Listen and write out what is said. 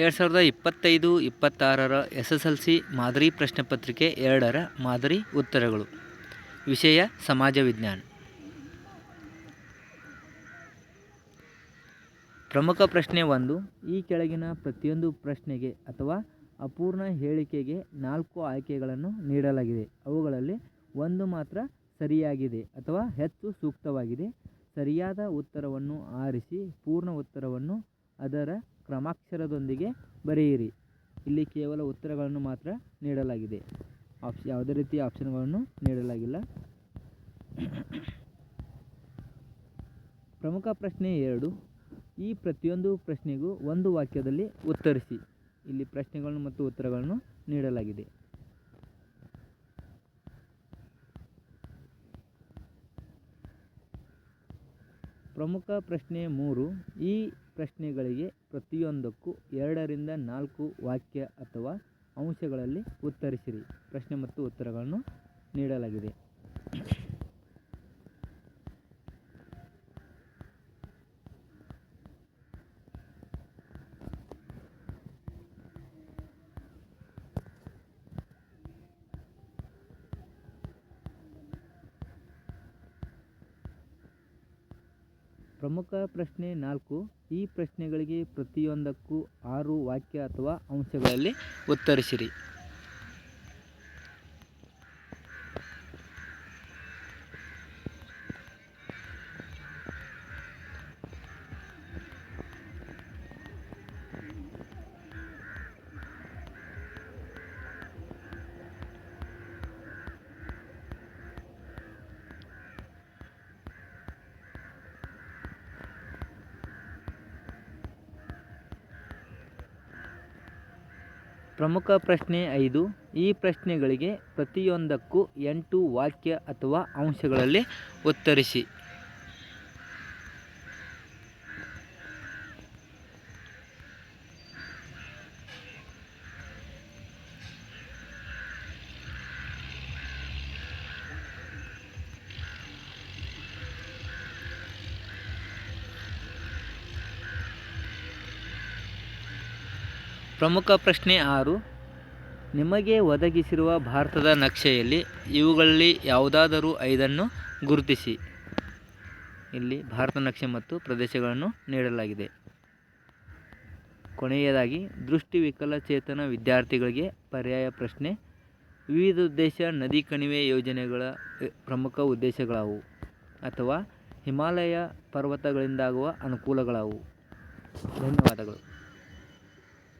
ಎರಡು ಸಾವಿರದ ಇಪ್ಪತ್ತೈದು, ಇಪ್ಪತ್ತಾರರ ಎಸ್ ಎಸ್ ಎಲ್ ಸಿ ಮಾದರಿ ಪ್ರಶ್ನೆ ಪತ್ರಿಕೆ ಎರಡರ ಮಾದರಿ ಉತ್ತರಗಳು. ವಿಷಯ ಸಮಾಜ ವಿಜ್ಞಾನ. ಪ್ರಮುಖ ಪ್ರಶ್ನೆ ಒಂದು, ಈ ಕೆಳಗಿನ ಪ್ರತಿಯೊಂದು ಪ್ರಶ್ನೆಗೆ ಅಥವಾ ಅಪೂರ್ಣ ಹೇಳಿಕೆಗೆ ನಾಲ್ಕು ಆಯ್ಕೆಗಳನ್ನು ನೀಡಲಾಗಿದೆ. ಅವುಗಳಲ್ಲಿ ಒಂದು ಮಾತ್ರ ಸರಿಯಾಗಿದೆ ಅಥವಾ ಹೆಚ್ಚು ಸೂಕ್ತವಾಗಿದೆ. ಸರಿಯಾದ ಉತ್ತರವನ್ನು ಆರಿಸಿ, ಪೂರ್ಣ ಉತ್ತರವನ್ನು ಅದರ ಕ್ರಮಾಕ್ಷರದೊಂದಿಗೆ ಬರೆಯಿರಿ. ಇಲ್ಲಿ ಕೇವಲ ಉತ್ತರಗಳನ್ನು ಮಾತ್ರ ನೀಡಲಾಗಿದೆ. ಆಪ್ಷ ಯಾವುದೇ ರೀತಿಯ ಆಪ್ಷನ್ಗಳನ್ನು ನೀಡಲಾಗಿಲ್ಲ. ಪ್ರಮುಖ ಪ್ರಶ್ನೆ ಎರಡು. ಈ ಪ್ರತಿಯೊಂದು ಪ್ರಶ್ನೆಗೂ ಒಂದು ವಾಕ್ಯದಲ್ಲಿ ಉತ್ತರಿಸಿ. ಇಲ್ಲಿ ಪ್ರಶ್ನೆಗಳನ್ನು ಮತ್ತು ಉತ್ತರಗಳನ್ನು ನೀಡಲಾಗಿದೆ. ಪ್ರಮುಖ ಪ್ರಶ್ನೆ ಮೂರು. ಈ ಪ್ರಶ್ನೆಗಳಿಗೆ ಪ್ರತಿಯೊಂದಕ್ಕೂ ಎರಡರಿಂದ ನಾಲ್ಕು ವಾಕ್ಯ ಅಥವಾ ಅಂಶಗಳಲ್ಲಿ ಉತ್ತರಿಸಿರಿ. ಪ್ರಶ್ನೆ ಮತ್ತು ಉತ್ತರಗಳನ್ನು ನೀಡಲಾಗಿದೆ. ಪ್ರಮುಖ ಪ್ರಶ್ನೆ ನಾಲ್ಕು ಈ ಪ್ರಶ್ನೆಗಳಿಗೆ ಪ್ರತಿಯೊಂದಕ್ಕೂ ಆರು ವಾಕ್ಯ ಅಥವಾ ಅಂಶಗಳಲ್ಲಿ ಉತ್ತರಿಸಿರಿ. ಪ್ರಮುಖ ಪ್ರಶ್ನೆ ಐದು. ಈ ಪ್ರಶ್ನೆಗಳಿಗೆ ಪ್ರತಿಯೊಂದಕ್ಕೂ ಎಂಟು ವಾಕ್ಯ ಅಥವಾ ಅಂಶಗಳಲ್ಲಿ ಉತ್ತರಿಸಿ. ಪ್ರಮುಖ ಪ್ರಶ್ನೆ ಆರು. ನಿಮಗೆ ಒದಗಿಸಿರುವ ಭಾರತದ ನಕ್ಷೆಯಲ್ಲಿ ಇವುಗಳಲ್ಲಿ ಯಾವುದಾದರೂ ಐದನ್ನು ಗುರುತಿಸಿ. ಇಲ್ಲಿ ಭಾರತ ನಕ್ಷೆ ಮತ್ತು ಪ್ರದೇಶಗಳನ್ನು ನೀಡಲಾಗಿದೆ. ಕೊನೆಯದಾಗಿ, ದೃಷ್ಟಿ ವಿಕಲಚೇತನ ವಿದ್ಯಾರ್ಥಿಗಳಿಗೆ ಪರ್ಯಾಯ ಪ್ರಶ್ನೆ. ವಿವಿಧ ಉದ್ದೇಶ ನದಿ ಕಣಿವೆ ಯೋಜನೆಗಳ ಪ್ರಮುಖ ಉದ್ದೇಶಗಳಾವು ಅಥವಾ ಹಿಮಾಲಯ ಪರ್ವತಗಳಿಂದಾಗುವ ಅನುಕೂಲಗಳಾವು. ಧನ್ಯವಾದಗಳು.